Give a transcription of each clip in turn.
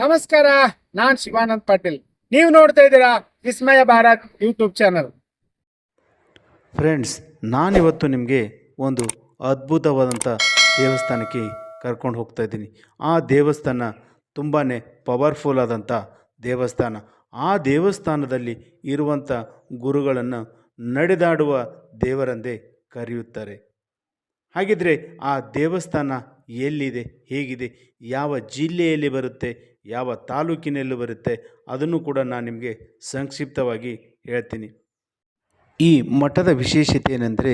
ನಮಸ್ಕಾರ, ನಾನ್ ಶಿವಾನಂದ್ ಪಾಟೀಲ್. ನೀವು ನೋಡ್ತಾ ಇದ್ದೀರಾ Vismaya Bharat YouTube channel. Friends, ನಾನಿವತ್ತು ನಿಮಗೆ ಒಂದು ಅದ್ಭುತವಾದಂಥ ದೇವಸ್ಥಾನಕ್ಕೆ ಕರ್ಕೊಂಡು ಹೋಗ್ತಾ ಇದ್ದೀನಿ. ಆ ದೇವಸ್ಥಾನ ತುಂಬಾ ಪವರ್ಫುಲ್ ಆದಂಥ ದೇವಸ್ಥಾನ. ಆ ದೇವಸ್ಥಾನದಲ್ಲಿ ಇರುವಂಥ ಗುರುಗಳನ್ನು ನಡೆದಾಡುವ ದೇವರಂದೇ ಕರೆಯುತ್ತಾರೆ. ಹಾಗಿದ್ರೆ ಆ ದೇವಸ್ಥಾನ ಎಲ್ಲಿದೆ, ಹೇಗಿದೆ, ಯಾವ ಜಿಲ್ಲೆಯಲ್ಲಿ ಬರುತ್ತೆ, ಯಾವ ತಾಲೂಕಿನಲ್ಲಿ ಬರುತ್ತೆ, ಅದನ್ನು ಕೂಡ ನಾನು ನಿಮಗೆ ಸಂಕ್ಷಿಪ್ತವಾಗಿ ಹೇಳ್ತೀನಿ. ಈ ಮಠದ ವಿಶೇಷತೆ ಏನೆಂದರೆ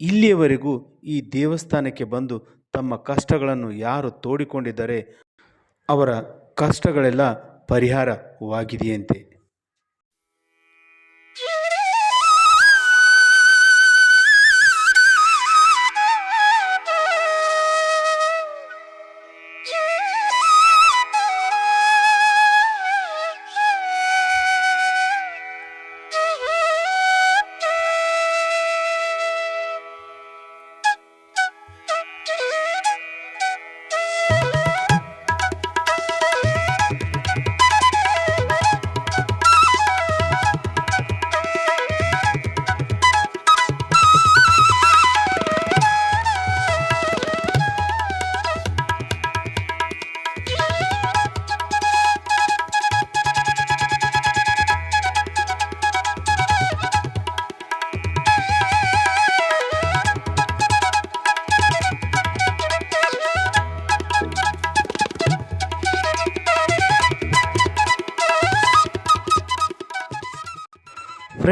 ಇಲ್ಲಿಯವರೆಗೂ ಈ ದೇವಸ್ಥಾನಕ್ಕೆ ಬಂದು ತಮ್ಮ ಕಷ್ಟಗಳನ್ನು ಯಾರು ತೋಡಿಕೊಂಡಿದ್ದಾರೆ, ಅವರ ಕಷ್ಟಗಳೆಲ್ಲ ಪರಿಹಾರವಾಗಿದೆಯಂತೆ.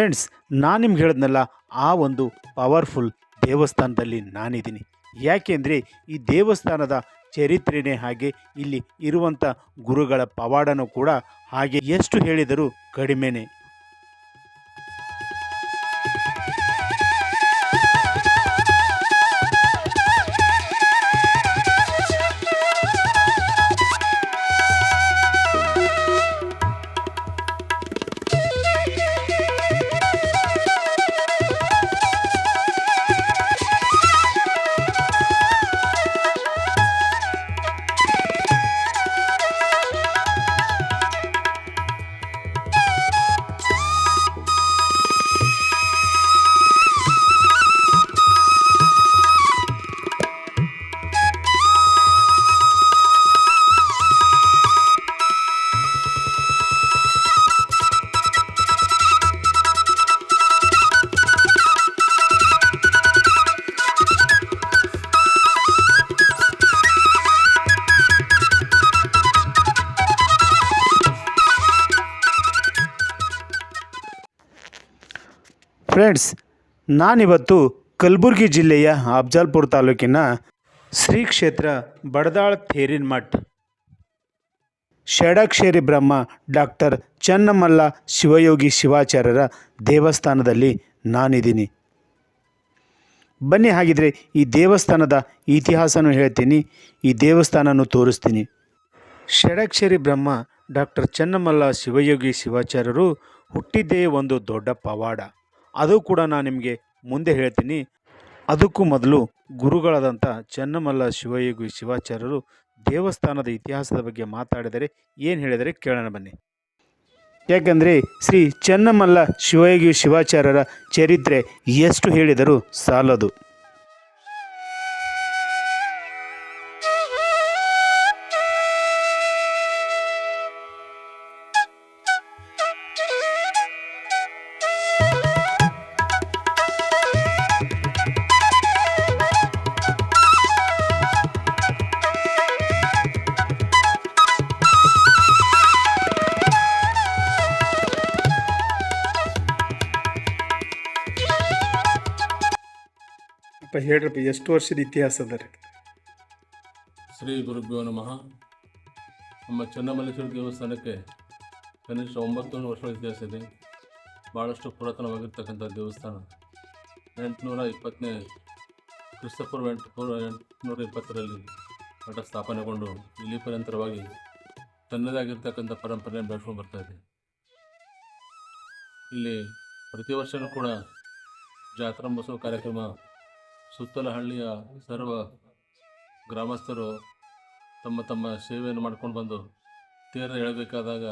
ಫ್ರೆಂಡ್ಸ್ ನಾನು ನಿಮ್ಗೆ ಹೇಳಿದ್ನಲ್ಲ, ಆ ಒಂದು ಪವರ್ಫುಲ್ ದೇವಸ್ಥಾನದಲ್ಲಿ ನಾನಿದ್ದೀನಿ. ಯಾಕೆಂದರೆ ಈ ದೇವಸ್ಥಾನದ ಚರಿತ್ರೆನೇ ಹಾಗೆ, ಇಲ್ಲಿ ಇರುವಂಥ ಗುರುಗಳ ಪವಾಡನೂ ಕೂಡ ಹಾಗೆ ಎಷ್ಟು ಹೇಳಿದರೂ ಕಡಿಮೆನೇ. ಫ್ರೆಂಡ್ಸ್, ನಾನಿವತ್ತು ಕಲಬುರಗಿ ಜಿಲ್ಲೆಯ ಅಫ್ಜಲ್ಪುರ ತಾಲೂಕಿನ ಶ್ರೀ ಕ್ಷೇತ್ರ ಬಡದಾಳ್ ಥೇರಿನ್ ಮಠ್. ಷಡಾಕ್ಷೇರಿ ಬ್ರಹ್ಮ ಡಾಕ್ಟರ್ ಚನ್ನಮಲ್ಲ ಶಿವಯೋಗಿ ಶಿವಾಚಾರ್ಯರ ದೇವಸ್ಥಾನದಲ್ಲಿ ನಾನಿದ್ದೀನಿ. ಬನ್ನಿ ಹಾಗಿದ್ರೆ ಈ ದೇವಸ್ಥಾನದ ಇತಿಹಾಸನೂ ಹೇಳ್ತೀನಿ, ಈ ದೇವಸ್ಥಾನನೂ ತೋರಿಸ್ತೀನಿ. ಷಡಕ್ಷರಿ ಬ್ರಹ್ಮ ಡಾಕ್ಟರ್ ಚನ್ನಮಲ್ಲ ಶಿವಯೋಗಿ ಶಿವಾಚಾರ್ಯರು ಹುಟ್ಟಿದ್ದೇ ಒಂದು ದೊಡ್ಡ ಪವಾಡ. ಅದು ಕೂಡ ನಾನು ನಿಮಗೆ ಮುಂದೆ ಹೇಳ್ತೀನಿ. ಅದಕ್ಕೂ ಮೊದಲು ಗುರುಗಳಾದಂಥ ಚನ್ನಮಲ್ಲ ಶಿವಯೋಗಿ ಶಿವಾಚಾರ್ಯರು ದೇವಸ್ಥಾನದ ಇತಿಹಾಸದ ಬಗ್ಗೆ ಮಾತಾಡಿದರೆ ಏನು ಹೇಳಿದರೆ ಕೇಳೋಣ ಬನ್ನಿ. ಯಾಕಂದರೆ ಶ್ರೀ ಚನ್ನಮಲ್ಲ ಶಿವಯೋಗಿ ಶಿವಾಚಾರ್ಯರ ಚರಿತ್ರೆ ಎಷ್ಟು ಹೇಳಿದರೂ ಸಾಲದು. ಹೇಳ್ರಪ್ಪ, ಎಷ್ಟು ವರ್ಷದ ಇತಿಹಾಸ ಅದ ಶ್ರೀ ಗುರುಭ್ಯೋ ನಮಃ. ನಮ್ಮ ಚನ್ನಮಲ್ಲೇಶ್ವರ ದೇವಸ್ಥಾನಕ್ಕೆ ಕನಿಷ್ಠ ಒಂಬತ್ತು ವರ್ಷಗಳ ಇತಿಹಾಸ ಇದೆ. ಭಾಳಷ್ಟು ಪುರಾತನವಾಗಿರ್ತಕ್ಕಂಥ ದೇವಸ್ಥಾನ. ಎಂಟುನೂರ ಇಪ್ಪತ್ತನೇ ಕ್ರಿಸ್ತಪೂರ್ವ ಎಂಟು ಎಂಟುನೂರ ಇಪ್ಪತ್ತರಲ್ಲಿ ಮಠ ಸ್ಥಾಪನೆಗೊಂಡು ಇಲ್ಲಿ ಪರ್ಯಂತರವಾಗಿ ತನ್ನದೇ ಆಗಿರ್ತಕ್ಕಂಥ ಪರಂಪರೆ ಬೆಳೆಸ್ಕೊಂಡು ಬರ್ತಾ ಇದೆ. ಇಲ್ಲಿ ಪ್ರತಿ ವರ್ಷವೂ ಕೂಡ ಜಾತ್ರಾ ಮಹೋತ್ಸವ ಕಾರ್ಯಕ್ರಮ ಸುತ್ತಲ ಹಳ್ಳಿಯ ಸರ್ವ ಗ್ರಾಮಸ್ಥರು ತಮ್ಮ ತಮ್ಮ ಸೇವೆಯನ್ನು ಮಾಡ್ಕೊಂಡು ಬಂದು ತೇರನ್ನು ಎಳಬೇಕಾದಾಗ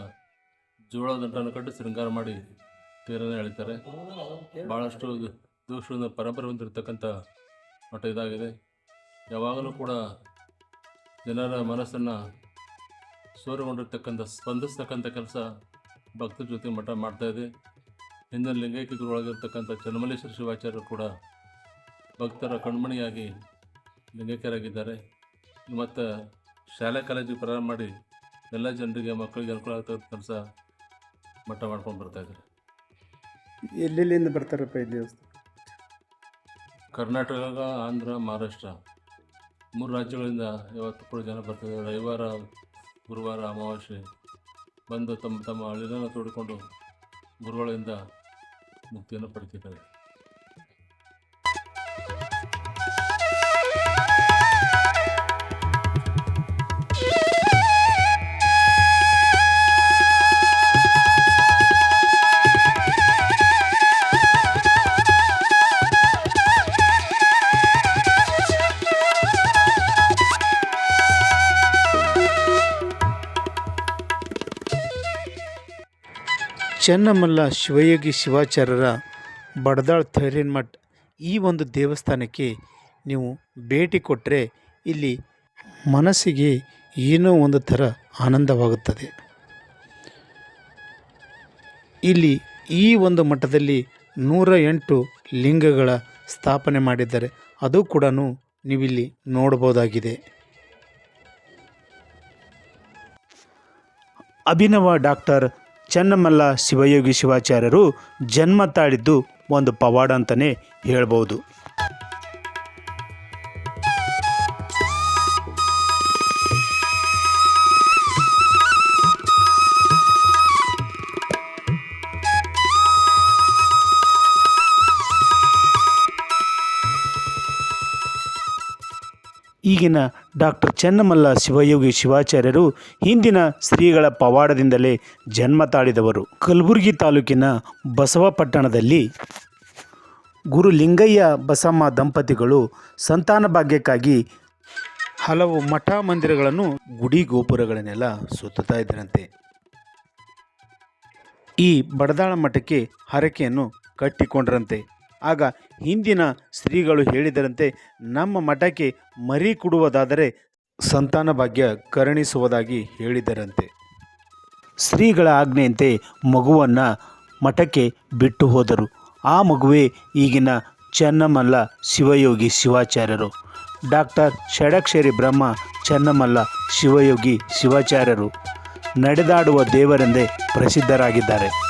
ಜೋಳ ದಂಟನ್ನು ಕಟ್ಟಿ ಶೃಂಗಾರ ಮಾಡಿ ತೇರನ್ನು ಎಳಿತಾರೆ. ಭಾಳಷ್ಟು ದೋಷದಿಂದ ಪರಂಪರೆ ಹೊಂದಿರತಕ್ಕಂಥ ಮಠ ಇದಾಗಿದೆ. ಯಾವಾಗಲೂ ಕೂಡ ಜನರ ಮನಸ್ಸನ್ನು ಸೋರುಗೊಂಡಿರ್ತಕ್ಕಂಥ ಸ್ಪಂದಿಸ್ತಕ್ಕಂಥ ಕೆಲಸ ಭಕ್ತರ ಜೊತೆ ಮಠ ಮಾಡ್ತಾಯಿದೆ ಹಿಂದಿನ ಲಿಂಗೈಕ್ಯಗಳಾಗಿರ್ತಕ್ಕಂಥ ಚನ್ನಮಲ್ಲೇಶ್ವರ ಶಿವಾಚಾರ್ಯರು ಕೂಡ ಭಕ್ತರ ಕಣ್ಮಣಿಯಾಗಿ ಲಿಂಗೈಕ್ಯರಾಗಿದ್ದಾರೆ. ಮತ್ತು ಶಾಲೆ ಕಾಲೇಜಿಗೆ ಪ್ರಾರಂಭ ಮಾಡಿ ಎಲ್ಲ ಜನರಿಗೆ ಮಕ್ಕಳಿಗೆ ಅನುಕೂಲ ಆಗ್ತಕ್ಕಂಥ ಕೆಲಸ ಮಠ ಮಾಡ್ಕೊಂಡು ಬರ್ತಾ ಇದ್ದಾರೆ. ಎಲ್ಲೆಲ್ಲಿಂದ ಬರ್ತಾರಪ್ಪ ಈ ದೇವಸ್ಥಾನ? ಕರ್ನಾಟಕ ಆಂಧ್ರ ಮಹಾರಾಷ್ಟ್ರ. ಮೂರು ರಾಜ್ಯಗಳಿಂದ ಯಾವತ್ತು ಕೂಡ ಜನ ಬರ್ತಾರೆ ರವಿವಾರ ಗುರುವಾರ ಅಮಾವಾಸ್ಯೆ ಬಂದು ತಮ್ಮ ತಮ್ಮ ಹಳ್ಳಿನ ತೋಡಿಕೊಂಡು ಗುರುಗಳಿಂದ ಮುಕ್ತಿಯನ್ನು ಪಡಿತಿದ್ದಾರೆ. ಚೆನ್ನಮಲ್ಲ ಶಿವಯೋಗಿ ಶಿವಾಚಾರ್ಯರ ಬಡದಾಳ್ ಥೈರಿನ್ ಮಠ್ ಈ ಒಂದು ದೇವಸ್ಥಾನಕ್ಕೆ ನೀವು ಭೇಟಿ ಕೊಟ್ಟರೆ ಇಲ್ಲಿ ಮನಸ್ಸಿಗೆ ಏನೋ ಒಂದು ಥರ ಆನಂದವಾಗುತ್ತದೆ. ಇಲ್ಲಿ ಈ ಒಂದು ಮಠದಲ್ಲಿ ನೂರ ಎಂಟು ಲಿಂಗಗಳ ಸ್ಥಾಪನೆ ಮಾಡಿದ್ದಾರೆ. ಅದು ಕೂಡ ನೀವಿಲ್ಲಿ ನೋಡ್ಬೋದಾಗಿದೆ ಅಭಿನವ ಡಾಕ್ಟರ್ ಚೆನ್ನಮಲ್ಲ ಶಿವಯೋಗಿ ಶಿವಾಚಾರ್ಯರು ಜನ್ಮ ತಾಳಿದ್ದು ಒಂದು ಪವಾಡ ಅಂತಲೇ ಹೇಳ್ಬೋದು. ಈಗಿನ ಡಾಕ್ಟರ್ ಚೆನ್ನಮಲ್ಲ ಶಿವಯೋಗಿ ಶಿವಾಚಾರ್ಯರು ಹಿಂದಿನ ಶ್ರೀಗಳ ಪವಾಡದಿಂದಲೇ ಜನ್ಮ ತಾಳಿದವರು. ಕಲಬುರಗಿ ತಾಲೂಕಿನ ಬಸವಪಟ್ಟಣದಲ್ಲಿ ಗುರು ಲಿಂಗಯ್ಯ ಬಸಮ್ಮ ದಂಪತಿಗಳು ಸಂತಾನ ಭಾಗ್ಯಕ್ಕಾಗಿ ಹಲವು ಮಠ ಮಂದಿರಗಳನ್ನು ಗುಡಿ ಗೋಪುರಗಳನ್ನೆಲ್ಲ ಸುತ್ತುತ್ತಾ ಇದ್ದರಂತೆ. ಈ ಬಡದಾಳ ಮಠಕ್ಕೆ ಹರಕೆಯನ್ನು ಕಟ್ಟಿಕೊಂಡ್ರಂತೆ. ಆಗ ಹಿಂದಿನ ಶ್ರೀಗಳು ಹೇಳಿದರಂತೆ, ನಮ್ಮ ಮಠಕ್ಕೆ ಮರಿ ಕೊಡುವುದಾದರೆ ಸಂತಾನ ಭಾಗ್ಯ ಕರುಣಿಸುವುದಾಗಿ ಹೇಳಿದರಂತೆ. ಶ್ರೀಗಳ ಆಜ್ಞೆಯಂತೆ ಮಗುವನ್ನು ಮಠಕ್ಕೆ ಬಿಟ್ಟು ಹೋದರು. ಆ ಮಗುವೇ ಈಗಿನ ಚೆನ್ನಮಲ್ಲ ಶಿವಯೋಗಿ ಶಿವಾಚಾರ್ಯರು. ಡಾಕ್ಟರ್ ಷಡಕ್ಷರಿ ಬ್ರಹ್ಮ ಚೆನ್ನಮಲ್ಲ ಶಿವಯೋಗಿ ಶಿವಾಚಾರ್ಯರು ನಡೆದಾಡುವ ದೇವರೆಂದೇ ಪ್ರಸಿದ್ಧರಾಗಿದ್ದಾರೆ.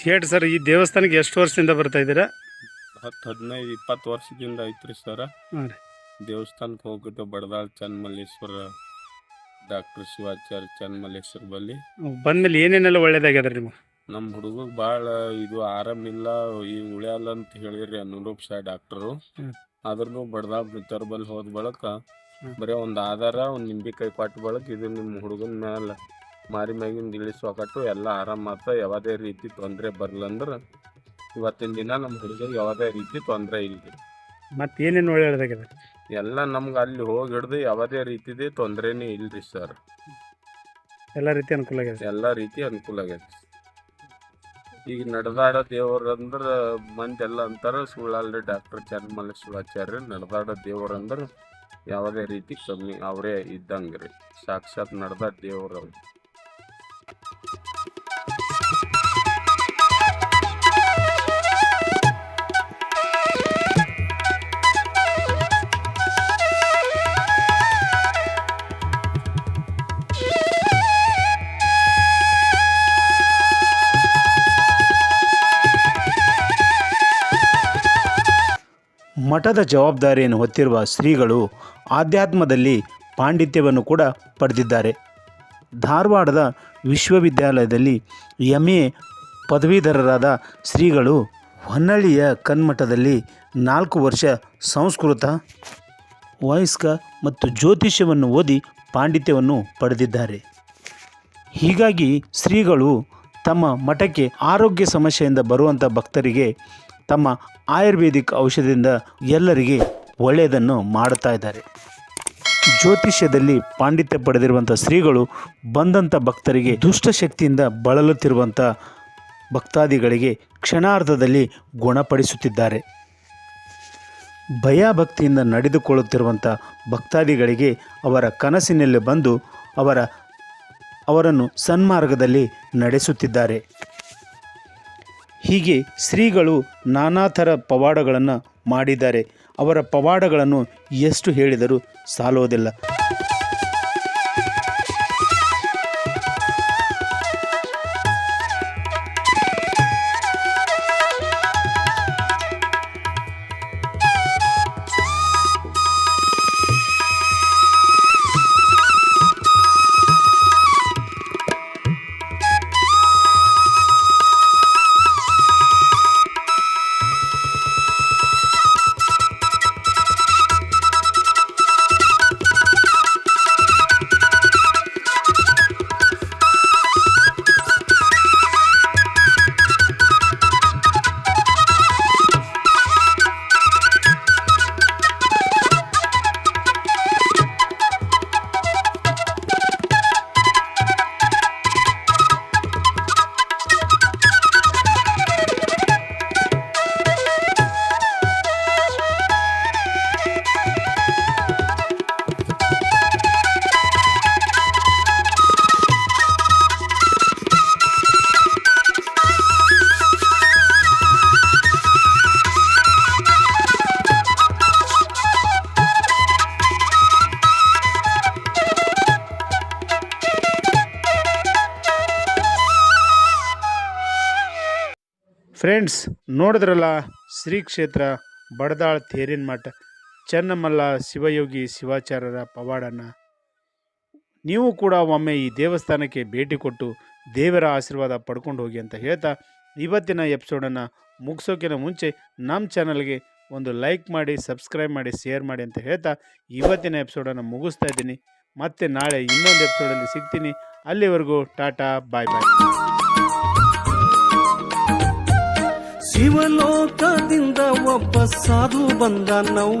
ಹೇಳಿ ಸರ್ ಈ ದೇವಸ್ಥಾನಕ್ಕೆ ಎಷ್ಟು ವರ್ಷದಿಂದ ಬರ್ತಾ ಇದ್ದೀರಾ? ಹತ್ತು ಹದಿನೈದು ಇಪ್ಪತ್ತು ವರ್ಷದಿಂದ ಐತ್ರಿ ಸರ. ಹಾಂ ರೀ. ದೇವಸ್ಥಾನಕ್ಕೆ ಹೋಗ್ಬಿಟ್ಟು ಬಡದಾಳ್ ಚನ್ನಮಲ್ಲೇಶ್ವರ ಡಾಕ್ಟರ್ ಶಿವಾಚಾರ್ಯ ಚನ್ನಮಲ್ಲೇಶ್ವರ ಬಲ್ಲಿ. ಬಂದ್ಮೇಲೆ ಏನೇನೆಲ್ಲ ಒಳ್ಳೇದಾಗ್ಯದ ರೀ ನಿಮ್ಗೆ? ನಮ್ಮ ಹುಡುಗಗೆ ಭಾಳ ಇದು ಆರಾಮಿಲ್ಲ ಈ ಉಳ್ಯಾಲ ಅಂತ ಹೇಳಿರಿ ಅನುರೂಪ್ ಶಾ ಡಾಕ್ಟರು. ಹ್ಮ್. ಆದ್ರೂ ಬಡದಾಳ್ ಬಿತ್ತರ್ ಬಲ್ಲಿ ಹೋದ ಬಳಕ. ಬರೀ ಒಂದು ಆಧಾರ ಒಂದು ನಿಂಬೆಕಾಯಿ ಕೊಟ್ಟ ಬಳಕ ಇದು ನಿಮ್ಮ ಹುಡುಗನ ಮ್ಯಾಲ ಮಾರಿ ಮ್ಯಾಗಿಂದ ಇಳಿಸೋಕಟ್ಟು ಎಲ್ಲ ಆರಾಮ ಮಾಡ್ತಾ ಯಾವುದೇ ರೀತಿ ತೊಂದರೆ ಬರಲಂದ್ರೆ ಇವತ್ತಿನ ದಿನ ನಮ್ಮ ಹುಡುಗರಿಗೆ ಯಾವುದೇ ರೀತಿ ತೊಂದರೆ ಇಲ್ಲ. ಮತ್ತೆ ಏನೇನು ಒಳ್ಳೆಯದಾಗಿದೆ ಎಲ್ಲ ನಮ್ಗೆ ಅಲ್ಲಿ ಹೋಗಿ ಹಿಡ್ದು ಯಾವುದೇ ರೀತಿದೆ ತೊಂದರೆನೇ ಇಲ್ರಿ ಸರ್. ಎಲ್ಲ ರೀತಿ ಅನುಕೂಲ ಆಗ್ಯದ? ಎಲ್ಲ ರೀತಿ ಅನುಕೂಲ ಆಗೈತಿ ಈಗ ನಡೆದಾಡ ದೇವರಂದ್ರೆ ಮಂದಿ ಎಲ್ಲ ಅಂತಾರೆ ಸುಳ್ಳಲ್ಲಿ ಡಾಕ್ಟರ್ ಚನ್ನಮಲ್ಲ ಶಿವಾಚಾರ್ಯ ನಡೆದಾಡೋ ದೇವರಂದ್ರೆ ಯಾವುದೇ ರೀತಿ ಕಮ್ಮಿ ಅವರೇ ಇದ್ದಂಗೆ ರೀ ಸಾಕ್ಷಾತ್ ನಡೆದಾಡ ದೇವ್ರ ಮಠದ ಜವಾಬ್ದಾರಿಯನ್ನು ಹೊತ್ತಿರುವ ಶ್ರೀಗಳು ಆಧ್ಯಾತ್ಮದಲ್ಲಿ ಪಾಂಡಿತ್ಯವನ್ನು ಕೂಡ ಪಡೆದಿದ್ದಾರೆ. ಧಾರವಾಡದ ವಿಶ್ವವಿದ್ಯಾಲಯದಲ್ಲಿ ಎಂ ಎ ಪದವೀಧರರಾದ ಶ್ರೀಗಳು ಹೊನ್ನಳ್ಳಿಯ ಕನ್ಮಠದಲ್ಲಿ ನಾಲ್ಕು ವರ್ಷ ಸಂಸ್ಕೃತ, ವಯಸ್ಕ ಮತ್ತು ಜ್ಯೋತಿಷ್ಯವನ್ನು ಓದಿ ಪಾಂಡಿತ್ಯವನ್ನು ಪಡೆದಿದ್ದಾರೆ. ಹೀಗಾಗಿ ಶ್ರೀಗಳು ತಮ್ಮ ಮಠಕ್ಕೆ ಆರೋಗ್ಯ ಸಮಸ್ಯೆಯಿಂದ ಬರುವಂಥ ಭಕ್ತರಿಗೆ ತಮ್ಮ ಆಯುರ್ವೇದಿಕ್ ಔಷಧಿಯಿಂದ ಎಲ್ಲರಿಗೆ ಒಳ್ಳೆಯದನ್ನು ಮಾಡುತ್ತಾ ಇದ್ದಾರೆ. ಜ್ಯೋತಿಷ್ಯದಲ್ಲಿ ಪಾಂಡಿತ್ಯ ಪಡೆದಿರುವಂಥ ಶ್ರೀಗಳು ಬಂದಂಥ ಭಕ್ತರಿಗೆ ದುಷ್ಟಶಕ್ತಿಯಿಂದ ಬಳಲುತ್ತಿರುವಂಥ ಭಕ್ತಾದಿಗಳಿಗೆ ಕ್ಷಣಾರ್ಧದಲ್ಲಿ ಗುಣಪಡಿಸುತ್ತಿದ್ದಾರೆ. ಭಯಭಕ್ತಿಯಿಂದ ನಡೆದುಕೊಳ್ಳುತ್ತಿರುವಂಥ ಭಕ್ತಾದಿಗಳಿಗೆ ಅವರ ಕನಸಿನಲ್ಲಿ ಬಂದು ಅವರ ಅವರನ್ನು ಸನ್ಮಾರ್ಗದಲ್ಲಿ ನಡೆಸುತ್ತಿದ್ದಾರೆ. ಹೀಗೆ ಶ್ರೀಗಳು ನಾನಾ ಥರ ಪವಾಡಗಳನ್ನು ಮಾಡಿದ್ದಾರೆ. ಅವರ ಪವಾಡಗಳನ್ನು ಎಷ್ಟು ಹೇಳಿದರೂ ಸಾಲುವುದಿಲ್ಲ. ಫ್ರೆಂಡ್ಸ್ ನೋಡಿದ್ರಲ್ಲ ಶ್ರೀ ಕ್ಷೇತ್ರ ಬಡದಾಳ್ ತೇರಿನ ಮಠ, ಚೆನ್ನಮಲ್ಲ ಶಿವಯೋಗಿ ಶಿವಾಚಾರ್ಯರ ಪವಾಡನ. ನೀವು ಕೂಡ ಒಮ್ಮೆ ಈ ದೇವಸ್ಥಾನಕ್ಕೆ ಭೇಟಿ ಕೊಟ್ಟು ದೇವರ ಆಶೀರ್ವಾದ ಪಡ್ಕೊಂಡು ಹೋಗಿ ಅಂತ ಹೇಳ್ತಾ ಇವತ್ತಿನ ಎಪಿಸೋಡನ್ನು ಮುಗಿಸೋಕ್ಕಿಂತ ಮುಂಚೆ ನಮ್ಮ ಚಾನಲ್ಗೆ ಒಂದು ಲೈಕ್ ಮಾಡಿ ಸಬ್ಸ್ಕ್ರೈಬ್ ಮಾಡಿ ಶೇರ್ ಮಾಡಿ ಅಂತ ಹೇಳ್ತಾ ಇವತ್ತಿನ ಎಪಿಸೋಡನ್ನು ಮುಗಿಸ್ತಾ ಇದ್ದೀನಿ. ಮತ್ತೆ ನಾಳೆ ಇನ್ನೊಂದು ಎಪಿಸೋಡಲ್ಲಿ ಸಿಗ್ತೀನಿ. ಅಲ್ಲಿವರೆಗೂ ಟಾಟಾ ಬಾಯ್ ಬಾಯ್ ಶಿವಲೋಕದಿಂದ ಒಬ್ಬ ಸಾಧು ಬಂದ ನಾವು.